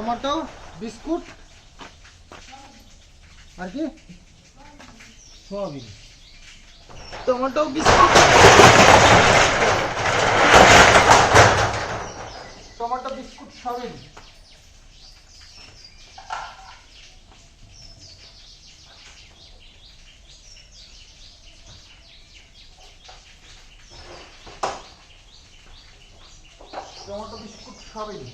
Tomato biscuit আর কি? Soybean. Tomato biscuit. Tomato biscuit soybean. Tomato biscuit soybean.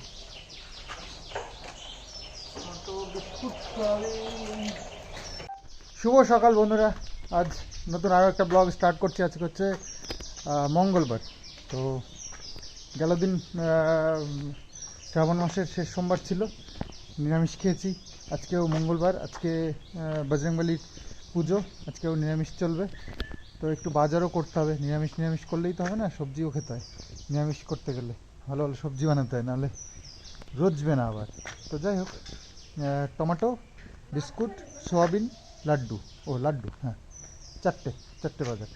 শুভ সকাল বন্ধুরা। আজ নতুন আরও একটা ব্লগ স্টার্ট করছি। আজকে হচ্ছে মঙ্গলবার। তো গেল দিন শ্রাবণ মাসের শেষ সোমবার ছিল। নিরামিষ খেয়েছি। আজকেও মঙ্গলবার। আজকে বজরংবলির পুজো। আজকেও নিরামিষ চলবে। তো একটু বাজারও করতে হবে। নিরামিষ নিরামিষ করলেই তো হবে না, সবজিও খেতে হয়। নিরামিষ করতে গেলে ভালো ভালো সবজি বানাতে হয়, নাহলে রোজবে না আবার। তো যাই হোক টমেটো, বিস্কুট, সোয়াবিন, লাড্ডু। ও, লাড্ডু হ্যাঁ। চারটে চারটে বাজার।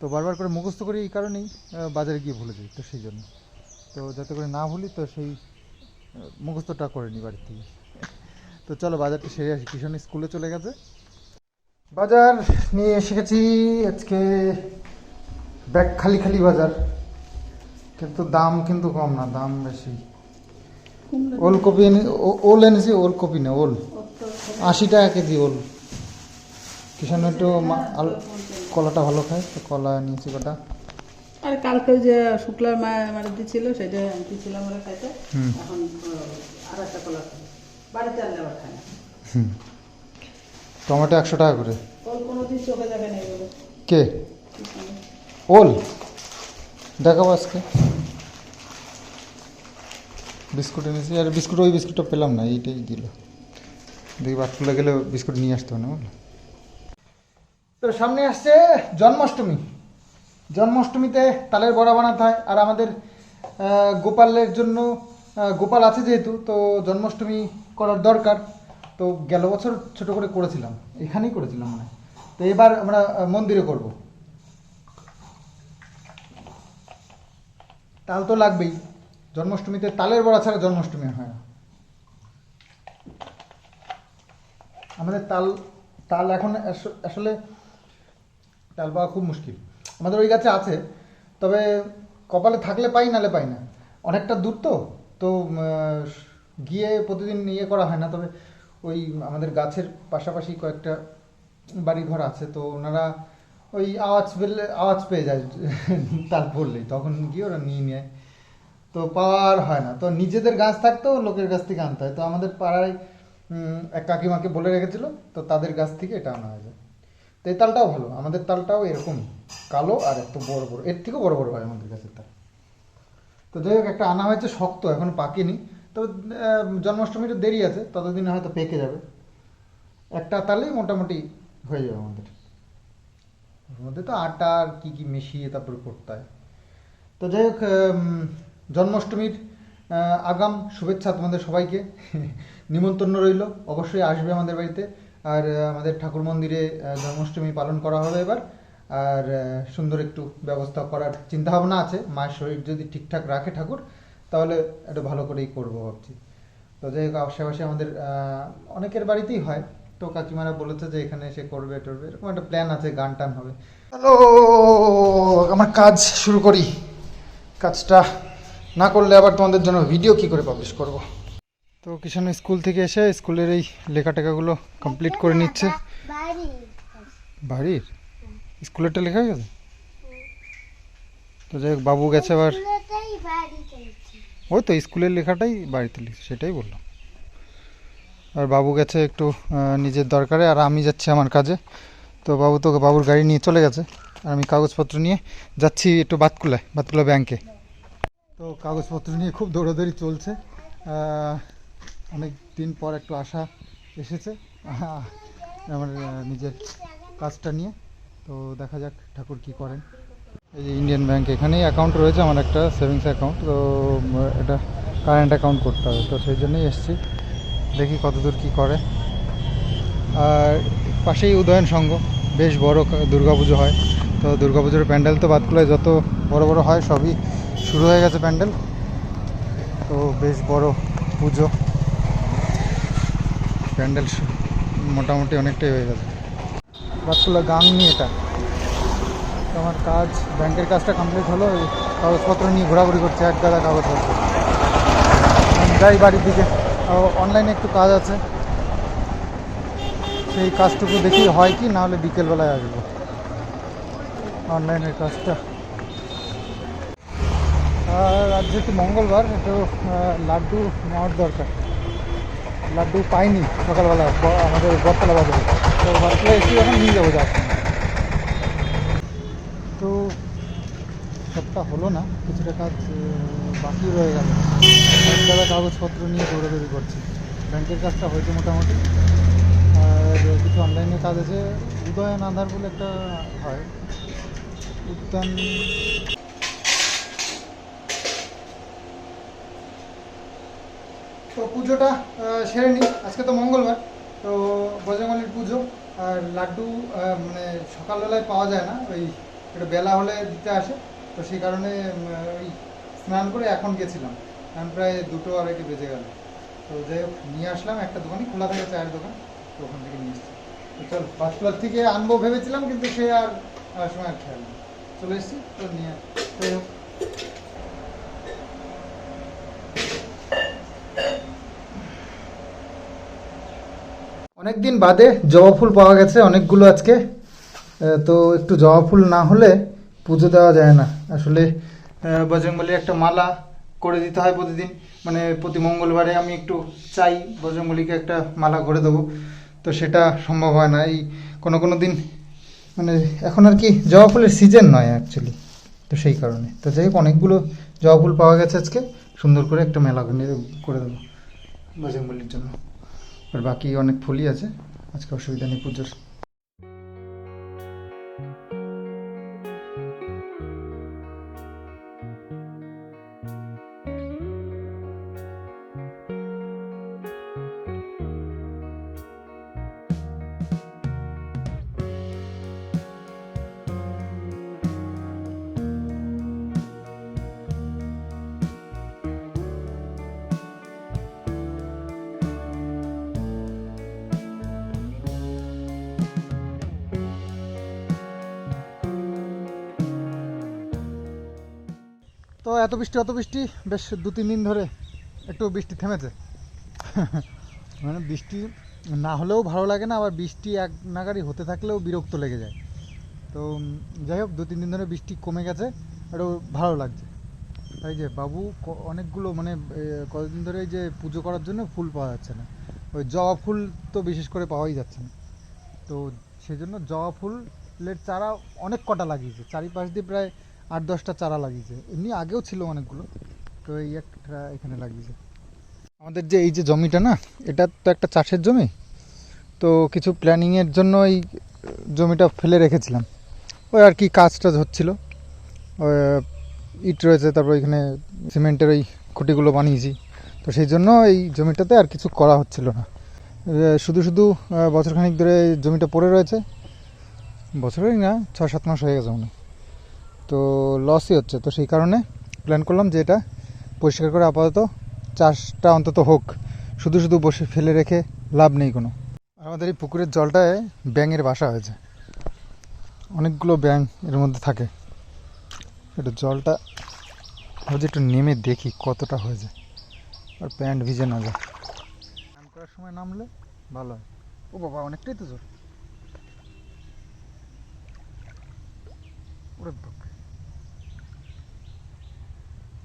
তো বারবার করে মুখস্থ করি এই কারণেই বাজারে গিয়ে ভুলে যাই, তো সেই জন্য। তো যাতে করে না ভুলি, তো সেই মুখস্থটা করে নিই বাড়ির থেকে। তো চলো বাজারটা সেরে আসি। কিষণ স্কুলে চলে গেছে। বাজার নিয়ে এসে গেছি আজকে ব্যাগ খালি খালি বাজার। কিন্তু দাম কিন্তু কম না, দাম বেশি। ওলকপি এনে ওল এনেছি ওলকপি না ওল। আশি টাকা কেজি ওল। কিষান একটু কলাটা ভালো খায় তো কলা নিয়েছি কটা। আর কালকে যে শুক্লার মা মানে দিছিল সেটা দিয়েছিলাম ওরা খাইতে। হুম। এখন আর একটা কলা বাড়িতে আনলে আবার খায় টমেটো একশো টাকা করে। কে? ওল? দেখাবো আজকে। বিস্কুট এনেছি, আর বিস্কুট, ওই বিস্কুটটা পেলাম না, এইটাই দিল। দেখি বাটকুলে গেলে বিস্কুট নিয়ে আসতে হবে না তো সামনে আসছে জন্মাষ্টমী। জন্মাষ্টমীতে তালের বড়া বানাতে হয়, আর আমাদের গোপালের জন্য গোপাল আছে যেহেতু, তো জন্মাষ্টমী করার দরকার। তো গেল বছর ছোট করে করেছিলাম, এখানেই করেছিলাম মানে তো এবার আমরা মন্দিরে করব। তাল তো লাগবেই। জন্মাষ্টমীতে তালের বড়া ছাড়া জন্মাষ্টমী হয় না। আমাদের তাল তাল এখন আস- আসলে তাল পাওয়া খুব মুশকিল। আমাদের ওই গাছে আছে, তবে কপালে থাকলে পাই, নালে পাই না। অনেকটা দূর তো তো গিয়ে প্রতিদিন ইয়ে করা হয় না, তবে ওই আমাদের গাছের পাশাপাশি কয়েকটা বাড়ি ঘর আছে, তো ওনারা ওই আওয়াজ পেলে, আওয়াজ পেয়ে যায়, তাল পড়লেই। তখন গিয়ে ওরা নিয়ে নেয়। তো পাওয়ার হয় না। তো নিজেদের গাছ থাকতেও লোকের কাছ থেকে আনতে হয়। তো আমাদের পাড়ায় এক কাকিমাকে বলে রেখেছিল তো তাদের গাছ থেকে এটা আনা হয়ে যায় তো এই তালটাও ভালো। আমাদের তালটাও এরকম কালো আর একটু বড় বড়। এর থেকেও বড় বড় হয় আমাদের গাছের তাল। তো যাই হোক একটা আনা হয়েছে শক্ত এখন পাকেনি। তবে আহ, জন্মাষ্টমীর দেরি আছে ততদিনে হয়তো পেকে যাবে। একটা তালেই মোটামুটি হয়ে যাবে আমাদের। ওর মধ্যে তো আটা আর কী কী মিশিয়ে তারপরে করতে হয়। তো যাই হোক জন্মাষ্টমীর আগাম শুভেচ্ছা তোমাদের সবাইকে। নিমন্ত্রণ রইল, অবশ্যই আসবে আমাদের বাড়িতে। আর আমাদের ঠাকুর মন্দিরে জন্মাষ্টমী পালন করা হবে এবার। আর সুন্দর একটু ব্যবস্থা করার চিন্তা ভাবনা আছে। মায়ের শরীর যদি ঠিকঠাক রাখে ঠাকুর, তাহলে একটু ভালো করেই করব ভাবছি। তো যাই হোক, আশেপাশে আমাদের অনেকের বাড়িতেই হয়। তো কাকিমারা বলেছে যে এখানে এসে করবে, টরবে, এরকম একটা প্ল্যান আছে গান টান হবে। হ্যালো আমার কাজ শুরু করি। কাজটা না করলে আবার তোমাদের জন্য ভিডিও কি করে পাবলিশ করব? তো কিষান স্কুল থেকে এসে স্কুলের এই লেখা টেখাগুলো কমপ্লিট করে নিচ্ছে। বাড়ি বাড়ির? স্কুলেরটা লেখা গেছে? তো যাই বাবু গেছে আবার। ওই তো স্কুলের লেখাটাই বাড়িতে লিখছে, সেটাই বললাম। আর বাবু গেছে একটু নিজের দরকারে, আর আমি যাচ্ছি আমার কাজে। তো বাবু তো বাবুর গাড়ি নিয়ে চলে গেছে। আর আমি কাগজপত্র নিয়ে যাচ্ছি একটু বাতকুলায়, বাতকুলা ব্যাংকে। তো কাগজপত্র নিয়ে খুব দৌড়াদৌড়ি চলছে। অনেক দিন পর একটু আশা এসেছে। আমার নিজের কাজটা নিয়ে। তো দেখা যাক ঠাকুর কি করেন। এই যে ইন্ডিয়ান ব্যাংক এখানেই অ্যাকাউন্ট রয়েছে আমার একটা সেভিংস অ্যাকাউন্ট তো এটা কারেন্ট অ্যাকাউন্ট করতে হবে। তো সেই জন্যই এসেছি। দেখি কতদূর কি করে। আর পাশেই উদয়ন সংঘ, বেশ বড় দুর্গাপুজো হয়। তো দুর্গাপুজোর প্যান্ডেল তো বাদকুলায় যত বড় বড় হয় সবই শুরু হয়ে গেছে প্যান্ডেল। তো বেশ বড় পুজো। প্যান্ডেল মোটামুটি অনেকটাই হয়ে গেছে। রাতকুলা গান নিয়ে এটা। আমার কাজ, ব্যাংকের কাজটা কমপ্লিট হলো কাগজপত্র নিয়ে ঘোরাঘুরি করছে। এক গাদা কাগজপত্র যাই বাড়ির দিকে। অনলাইনে একটু কাজ আছে। সেই কাজটুকু দেখি হয় কি, না হলে বিকেলবেলায় আসব। অনলাইনের কাজটা আজ যেহেতু মঙ্গলবার একটু লাড্ডু নেওয়ার দরকার। লাড্ডু পাইনি সকালবেলা আমাদের বটতলা বাজারে। তো বটতলা এসে এখন নিয়ে যাব যাচ্ছি তো, সবটা হলো না, কিছুটা কাজ বাকি রয়ে গেল। দাদা কাগজপত্র নিয়ে দৌড়াদৌড়ি করছি। ব্যাংকের কাজটা হয়েছে মোটামুটি। আর কিছু অনলাইনে কাজ আছে। উদয়ন আধার বলে একটা হয়। উদ্যান তো পুজোটা সেরে নিই আজকে তো মঙ্গলবার, তো বজরঙ্গলির পুজো। আর লাড্ডু মানে সকালবেলায় পাওয়া যায় না, ওই একটু বেলা হলে দিতে আসে। তো সেই কারণে ওই স্নান করে এখন গেছিলাম। এখন প্রায় দুটো আড়াইটে বেজে গেল। তো যাই হোক, নিয়ে আসলাম একটা দোকানই খোলা থাকে চায়ের দোকান। তো ওখান থেকে নিয়ে এসেছি। তো চল পাঁচতলার থেকে আনব ভেবেছিলাম, কিন্তু সে আর সময় খেয়াল। চলে এসেছি, তো নিয়ে যাই হোক। অনেকদিন বাদে জবা ফুল পাওয়া গেছে, অনেকগুলো আজকে। তো একটু জবা ফুল না হলে পুজো দেওয়া যায় না। আসলে বজরংবলীর একটা মালা করে দিতে হয় প্রতিদিন। মানে প্রতি মঙ্গলবারে আমি একটু চাই বজরংবলীকে একটা মালা করে দেবো। তো সেটা সম্ভব হয় না। এই কোনো কোনো দিন মানে এখন আর কি জবা ফুলের সিজন নয় অ্যাকচুয়ালি তো সেই কারণে। তো যাই হোক, অনেকগুলো জবা ফুল পাওয়া গেছে আজকে। সুন্দর করে একটা মেলা করে দেবো বজরংবলীর জন্য। আর বাকি অনেক ফুলই আছে। আজকে অসুবিধা নেই পুজোর। এত বৃষ্টি, অত বৃষ্টি? বেশ দু তিন দিন ধরে একটু বৃষ্টি থেমেছে। মানে বৃষ্টি না হলেও ভালো লাগে না, আবার বৃষ্টি এক নাগাড়ি হতে থাকলেও বিরক্ত লেগে যায়। তো যাই হোক দু তিন দিন ধরে বৃষ্টি কমে গেছে একটু ভালো লাগছে। এই যে বাবু অনেকগুলো মানে কতদিন ধরে যে পুজো করার জন্য ফুল পাওয়া যাচ্ছে না। ওই জবা ফুল তো বিশেষ করে পাওয়াই যাচ্ছে না। তো সেই জন্য জবা ফুলের চারা অনেক কটা লাগিয়েছে। চারিপাশ দিয়ে প্রায় আট দশটা চারা লাগিয়েছে। এমনি আগেও ছিল অনেকগুলো। তো এই একটা এখানে লাগিয়েছে। আমাদের যে এই যে জমিটা না, এটা তো একটা চাষের জমি। তো কিছু প্ল্যানিংয়ের জন্য এই জমিটা ফেলে রেখেছিলাম। ওই আর কি কাজ টাজ হচ্ছিল ইট রয়েছে, তারপর এখানে সিমেন্টের ওই খুঁটিগুলো বানিয়েছি। তো সেই জন্য এই জমিটাতে আর কিছু করা হচ্ছিল না। শুধু শুধু বছরখানিক ধরে জমিটা পড়ে রয়েছে। বছরই না ছ সাত মাস হয়ে গেছে মনে হয়। তো লসই হচ্ছে। তো সেই কারণে প্ল্যান করলাম যে এটা পরিষ্কার করে আপাতত চাষটা অন্তত হোক। শুধু শুধু বসে ফেলে রেখে লাভ নেই কোনো। আমাদের এই পুকুরের জলটায় ব্যাঙের বাসা হয়েছে। অনেকগুলো ব্যাঙ এর মধ্যে থাকে। একটু জলটা ভাবছি একটু নেমে দেখি কতটা হয়েছে। আর প্যান্ট ভিজে না যায় স্নান করার সময় নামলে ভালো হয়। ও বাবা, অনেকটাই তো জোর ওরে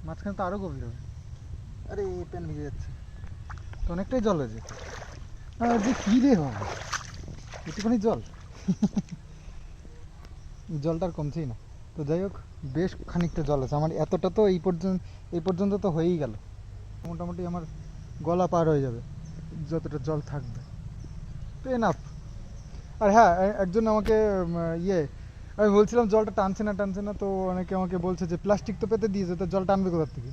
মাঝখানে তো আরও গভীর হবে। আরে এই প্যান ভিজে যাচ্ছে। তো অনেকটাই জল হয়েছে। আর যে কি রে বাবা একটুখানি জল। জলটা আর কমছেই না। তো যাই হোক বেশ খানিকটা জল আছে। আমার এতটা তো এই পর্যন্ত এই পর্যন্ত তো হয়েই গেল। মোটামুটি আমার গলা পার হয়ে যাবে যতটা জল থাকবে। তো এনাফ আর হ্যাঁ একজন আমাকে ইয়ে আমি বলছিলাম জলটা টানছে না টানছে না, তো অনেকে আমাকে বলছে যে প্লাস্টিক তো পেতে দিয়েছে, তো জল টানবে কোথার থেকে?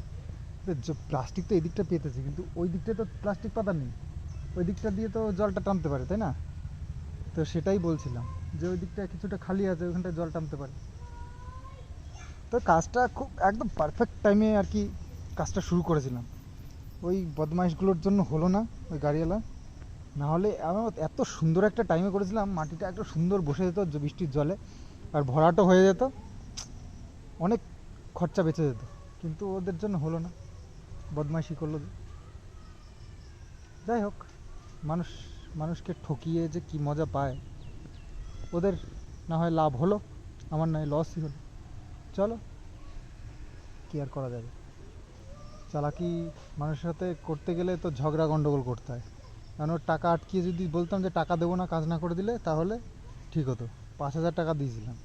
প্লাস্টিক তো এদিকটা পেতেছে, কিন্তু ওই দিকটা তো প্লাস্টিক পাতা নেই। ওই দিকটা দিয়ে তো জলটা টানতে পারে, তাই না? তো সেটাই বলছিলাম, যে ওই দিকটা কিছুটা খালি আছে ওইখানটায় জল টানতে পারে। তো কাজটা খুব একদম পারফেক্ট টাইমে আর কি কাজটা শুরু করেছিলাম। ওই বদমাইশগুলোর জন্য হলো না, ওই গাড়িওয়ালা। না হলে আমি এত সুন্দর একটা টাইমে করেছিলাম, মাটিটা একটা সুন্দর বসে যেত বৃষ্টির জলে। আর ভরাটও হয়ে যেত। অনেক খরচা বেঁচে যেত। কিন্তু ওদের জন্য হলো না। বদমাইশি করল যাই হোক, মানুষ, মানুষকে ঠকিয়ে যে কি মজা পায়, ওদের না হয় লাভ হলো, আমার নয় লসই হলো। চলো, কি আর করা যাবে? চালাকি মানুষের সাথে করতে গেলে তো ঝগড়া গন্ডগোল করতে হয়। কারণ টাকা আটকিয়ে যদি বলতাম যে টাকা দেবো না, কাজ না করে দিলে, তাহলে ঠিক হতো। পাঁচ হাজার টাকা দিয়েছিলাম।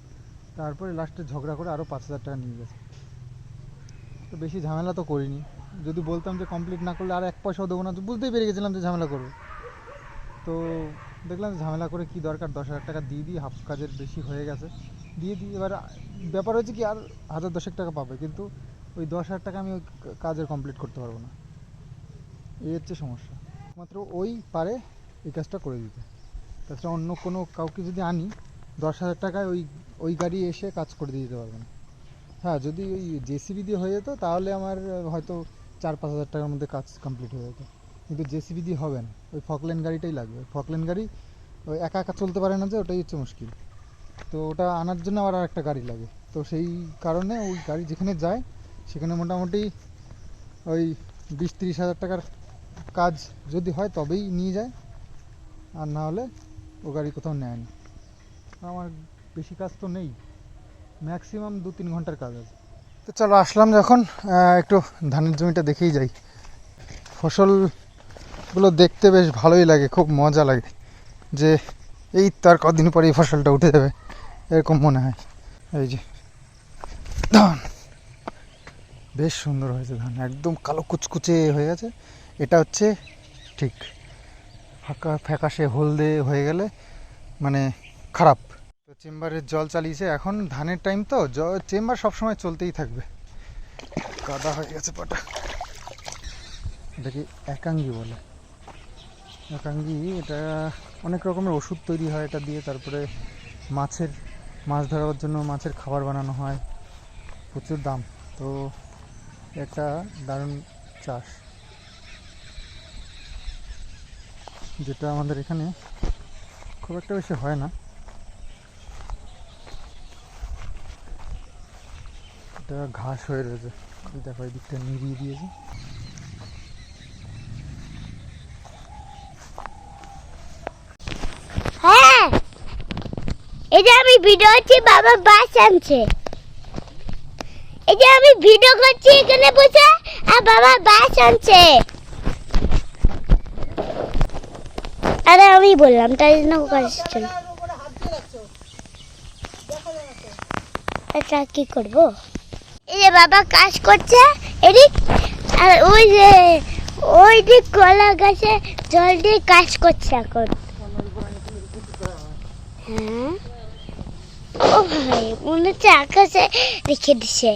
তারপরে লাস্টে ঝগড়া করে আরও পাঁচ হাজার টাকা নিয়ে গেছে। তো বেশি ঝামেলা তো করিনি। যদি বলতাম যে কমপ্লিট না করলে আর এক পয়সাও দেবো না বুঝতেই পেরে গেছিলাম যে ঝামেলা করবে। তো দেখলাম ঝামেলা করে কি দরকার, দশ হাজার টাকা দিয়ে দিই হাফ কাজের বেশি হয়ে গেছে। দিয়ে দিই এবার ব্যাপার হচ্ছে কি, আর হাজার দশেক টাকা পাবে, কিন্তু ওই দশ হাজার টাকা আমি ওই কাজের কমপ্লিট করতে পারব না। এই হচ্ছে সমস্যা। মাত্র ওই পারে এই কাজটা করে দিতে। তাছাড়া অন্য কোনো কাউকে যদি আনি দশ হাজার টাকায় ওই ওই গাড়ি এসে কাজ করে দিয়ে দিতে পারবেন। হ্যাঁ যদি ওই জেসিবি দিয়ে হয়ে যেত, তাহলে আমার, হয়তো চার পাঁচ হাজার টাকার মধ্যে কাজ কমপ্লিট হয়ে যেত। কিন্তু জেসিবি দিয়ে হবে না। ওই ফকলেন গাড়িটাই লাগবে। ফকলেন গাড়ি, ওই একা একা চলতে পারে না যে, ওটাই হচ্ছে মুশকিল। তো ওটা আনার জন্য আবার একটা গাড়ি লাগে। তো সেই কারণে ওই গাড়ি যেখানে যায়, সেখানে মোটামুটি ওই বিশ তিরিশ হাজার টাকার কাজ যদি হয়, তবেই নিয়ে যায়। আর না হলে ও গাড়ি কোথাও নেয় না। আমার বেশি কাজ তো নেই। ম্যাক্সিমাম দু তিন ঘণ্টার কাজ আছে। তো চলো আসলাম যখন একটু ধানের জমিটা দেখেই যাই। ফসলগুলো দেখতে বেশ ভালোই লাগে, খুব মজা লাগে। যে এই তার কদিন পরে এই ফসলটা উঠে যাবে, এরকম মনে হয়। এই যে, ধান। বেশ সুন্দর হয়েছে ধান, একদম কালো কুচকুচে হয়ে গেছে। এটা হচ্ছে ঠিক, ফাঁকা, ফ্যাকাশে হলদে হয়ে গেলে মানে খারাপ। তো চেম্বারের জল চালিয়েছে। এখন ধানের টাইম তো চেম্বার সবসময় চলতেই থাকবে। কাদা হয়ে গেছে পাটা। এটাকে একাঙ্গি বলে। একাঙ্গি, এটা অনেক রকমের ওষুধ তৈরি হয় এটা দিয়ে। তারপরে মাছের, মাছ ধরার জন্য মাছের খাবার বানানো হয়। প্রচুর দাম। তো একটা দারুণ চাষ। যেটা আমাদের এখানে খুব একটা বেশি হয় না। এটা ঘাস হয়ে রয়েছে। দেখো, এই দিকটা নিভিয়ে দিয়েছে। হ্যাঁ যে আমি ভিডিও করছি, বাবা বাস আনছে। এই যে আমি ভিডিও করছি এখানে বসে, আর বাবা বাস আনছে। আরে আমি বললাম, তাই জন্য করছিল এটা কি করব? এই বাবা কাজ করছে, এদিক, আর ওই যে ওই কলা গাছে জল দিয়ে কাজ করছে এখন। হ্যাঁ? ও ভাই, মনে হচ্ছে আকাশে রেখে দিছে।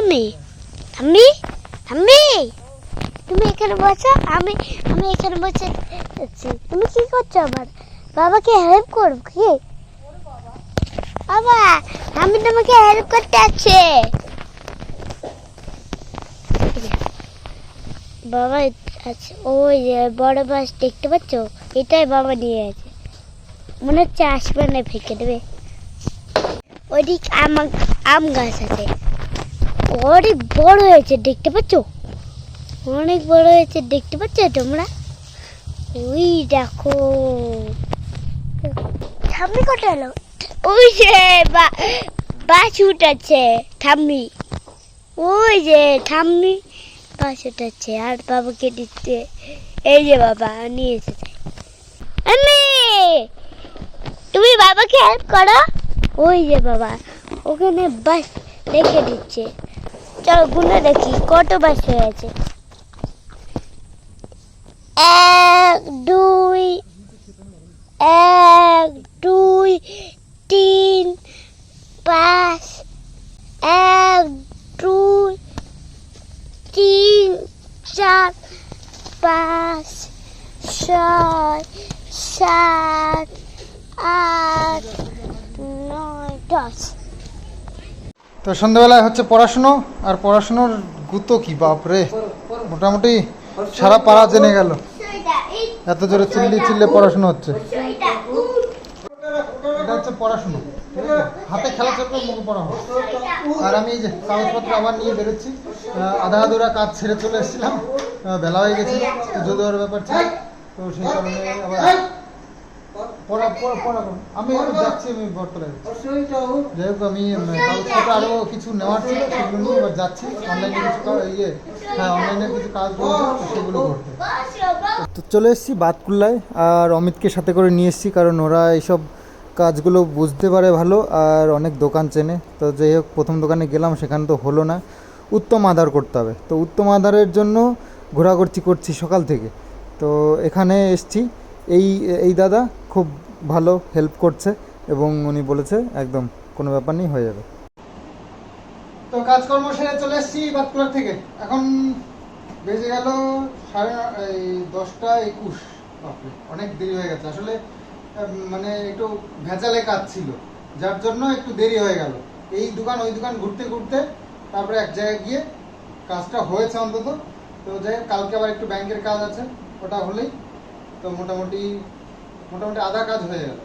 আমি আমি আমি, তুমি এখানে বসো, আমি আমি এখানে বসে তুমি কি করছ আমার বাবাকে হেল্প করব কি? বাবা, আমি তোমাকে হেল্প করতে আছি। বাবা আচ্ছা ওই যে বড় মাছ দেখতে পাচ্ছ? এটাই বাবা নিয়ে আছে। মনে হচ্ছে আসবে না, ফেঁকে দেবে। ওইদিক আম আম গাছ আছে। অনেক বড় হয়েছে, দেখতে পাচ্ছ? অনেক বড় হয়েছে, দেখতে পাচ্ছ তোমরা? ওই দেখো। ঠাম্মি কটা এলো? ওই যে যে আর বাবাকে এই যে বাবা, নিয়ে এসেছে। আমি তুমি বাবাকে হেল্প করো? ওই যে বাবা, ওখানে বাস রেখে দিচ্ছে। চলো গুনে দেখি কত বাস হয়ে হয়েছে। এক, দুই এক, দুই তিন পাঁচ এক দুই তিন চার পাঁচ ছয় সাত আট নয় দশ তো সন্ধ্যাবেলায় হচ্ছে পড়াশুনো আর পড়াশুনোর গুতো কি বাপরে? মোটামুটি সারা পাড়া জেনে গেল। এত জোরে চিল্লি চিল্লে পড়াশুনো হচ্ছে হচ্ছে। পড়াশুনো, ঠিক আছে? হাতে খেলা চলবে মুখে পড়া হবে আর আমি যে কাগজপত্র আবার নিয়ে বেরোচ্ছি। আধা আধুরা কাজ ছেড়ে চলে এসেছিলাম। বেলা হয়ে গেছিল পুজো দেওয়ার ব্যাপার ছিল। তো সেই কারণে আবার পড়া যাচ্ছি, আমি যাই হোক, আমি কাগজপত্র আরও কিছু নেওয়ার ছিল, সেগুলো নিয়ে ইয়ে হ্যাঁ কিছু সেগুলো তো চলে এসেছি বাতকুল্লায়, আর অমিতকে সাথে করে নিয়ে এসেছি, কারণ ওরা এইসব কাজগুলো বুঝতে পারে ভালো আর অনেক দোকান চেনে। তো যাই হোক, প্রথম দোকানে গেলাম, সেখানে তো হলো না। উত্তম আধার করতে হবে। তো উত্তম আধারের জন্য ঘোরাঘুরি করছি সকাল থেকে। তো এখানে এসছি। এই এই দাদা খুব ভালো হেল্প করছে এবং উনি বলেছে, একদম কোনো ব্যাপার নেই, হয়ে যাবে। তো কাজকর্ম সেরে চলে এসেছি বাতকুলার থেকে। এখন বেজে গেল সাড়ে দশটা একুশ। অনেক দেরি হয়ে গেছে। আসলে মানে একটু ভেজালে কাজ ছিল, যার জন্য একটু দেরি হয়ে গেল। এই দোকান, ওই দোকান ঘুরতে ঘুরতে তারপরে এক জায়গায় গিয়ে কাজটা হয়েছে অন্তত। তো যাই কালকে আবার একটু ব্যাংকের কাজ আছে, ওটা হলেই তো মোটামুটি মোটামুটি আধা কাজ হয়ে গেল।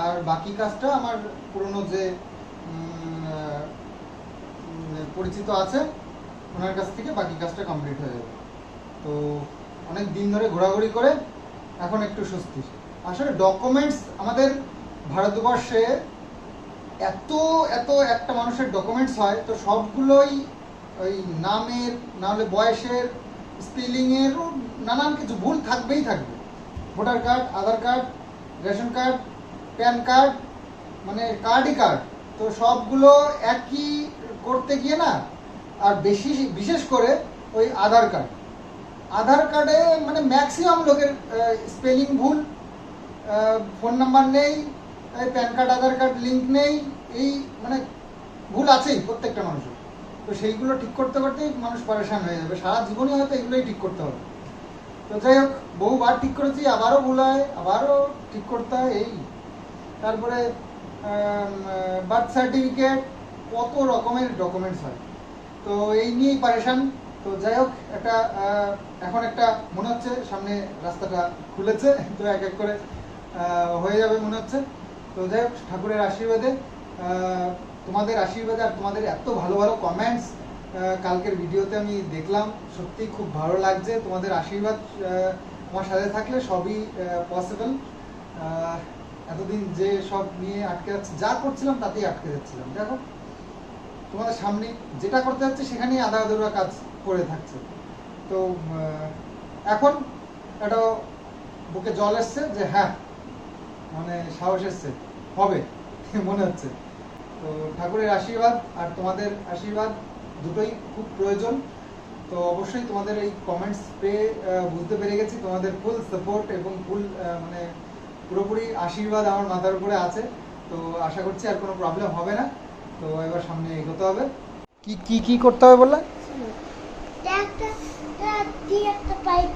আর বাকি কাজটা আমার পুরনো যে পরিচিত আছে, ওনার কাছ থেকে বাকি কাজটা কমপ্লিট হয়ে যাবে তো অনেক দিন ধরে ঘোরাঘুরি করে এখন একটু স্বস্তি। আসলে ডকুমেন্টস আমাদের ভারতবর্ষে এত এত একটা মানুষের ডকুমেন্টস হয়, তো সবগুলোই ওই নামের নাহলে বয়সের স্পেলিংয়ের নানান কিছু ভুল থাকবেই থাকবে। Voter card, Aadhaar card, ration card, PAN card মানে কার্ডই কার্ড তো সবগুলো একই করতে গিয়ে না, আর বেশি, বিশেষ করে ওই আধার কার্ড। আধার কার্ডে মানে ম্যাক্সিমাম লোকের স্পেলিং ভুল ফোন নাম্বার নেই PAN card Aadhaar card link নেই, এই মানে ভুল আছেই প্রত্যেকটা মানুষের। তো সেইগুলো ঠিক করতে করতেই মানুষ পরেশান হয়ে যাবে। সারা জীবনই হয়তো এগুলোই ঠিক করতে হবে। তো যাই হোক, বহুবার ঠিক করেছি, আবারও ভুল হয়, আবারও ঠিক করতে হয়, এই। তারপরে বার্থ সার্টিফিকেট কত রকমের ডকুমেন্টস হয়। তো এই নিয়েই পারেশান। তো যাই হোক, একটা এখন একটা মনে হচ্ছে, সামনে রাস্তাটা খুলেছে, তো এক এক করে হয়ে যাবে মনে হচ্ছে। তো যাই হোক, ঠাকুরের আশীর্বাদে তোমাদের আশীর্বাদে আর তোমাদের এত ভালো ভালো কমেন্টস কালকের ভিডিওতে আমি দেখলাম। সত্যি খুব ভালো লাগছে। তোমাদের আশীর্বাদ আমার সাথে থাকলে সবই পসিবল এতদিন যে সব নিয়ে আটকে যাচ্ছে, যা করছিলাম তাতেই আটকে যাচ্ছিলাম। দেখো তোমাদের সামনে যেটা করতে যাচ্ছে সেখানেই আধা আধুরা কাজ করে থাকছে। তো এখন একটা বুকে জল এসছে যে হ্যাঁ মানে সাহস এসছে। হবে, মনে হচ্ছে। তো ঠাকুরের আশীর্বাদ আর তোমাদের আশীর্বাদ দুটোই খুব প্রয়োজন। তো অবশ্যই তোমাদের এই কমেন্টস পেয়ে বুঝতে পেরে গেছি। তোমাদের ফুল সাপোর্ট এবং ফুল মানে পুরোপুরি আশীর্বাদ আমার মাথার উপরে আছে। তো আশা করছি আর কোনো প্রবলেম হবে না। তো এবার সামনে এগোতে হবে। কি কি কি করতে হবে বললে? একটা পাইপ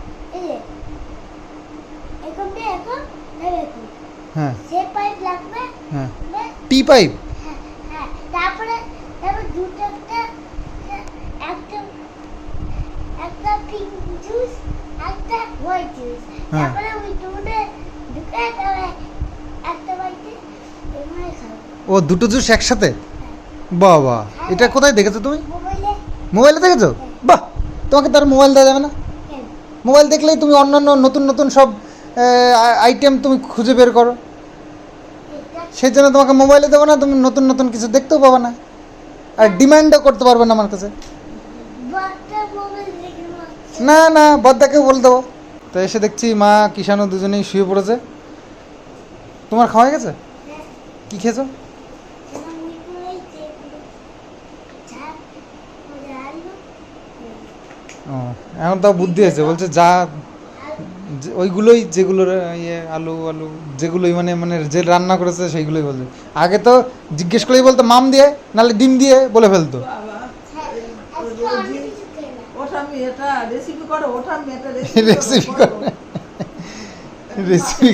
এখন এখন। হ্যাঁ। সে পাইপ লাগবে হ্যাঁ। টি পাইপ হ্যাঁ হ্যাঁ। তারপরে দুটো একটা একটা একটা পিঙ্ক জুস একটা হোয়াইট জুস হ্যাঁ। তারপরে ওই দুটো ঢুকে তারপরে একটা বাড়িতে ও দুটো জুস একসাথে? বাবা এটা কোথায় দেখেছ তুমি? মোবাইলে। দেখেছ? বাহ তোমাকে তার মোবাইল দেওয়া যাবে না। মোবাইল দেখলেই তুমি অন্যান্য নতুন নতুন সব আইটেম তুমি খুঁজে বের করো। সেই জন্য তোমাকে মোবাইলে দেবো না তুমি নতুন নতুন কিছু দেখতেও পাবে না। আর ডিমান্ডও করতে পারবে না আমার কাছে। না না বদ্দাকেও বলে দেবো। তো এসে দেখছি মা কিষানু দুজনেই শুয়ে পড়েছে। তোমার খাওয়া গেছে? হ্যাঁ, কি খেয়েছো? এখন তাও বুদ্ধি হয়েছে বলছে যে- ওইগুলোই যেগুলো ইয়ে আলু আলু যেগুলোই মানে মানে যে রান্না করেছে সেইগুলোই বলছে। আগে তো জিজ্ঞেস করেই বলতো মাম দিয়ে নাহলে ডিম দিয়ে বলে ফেলতো। Recipe recipe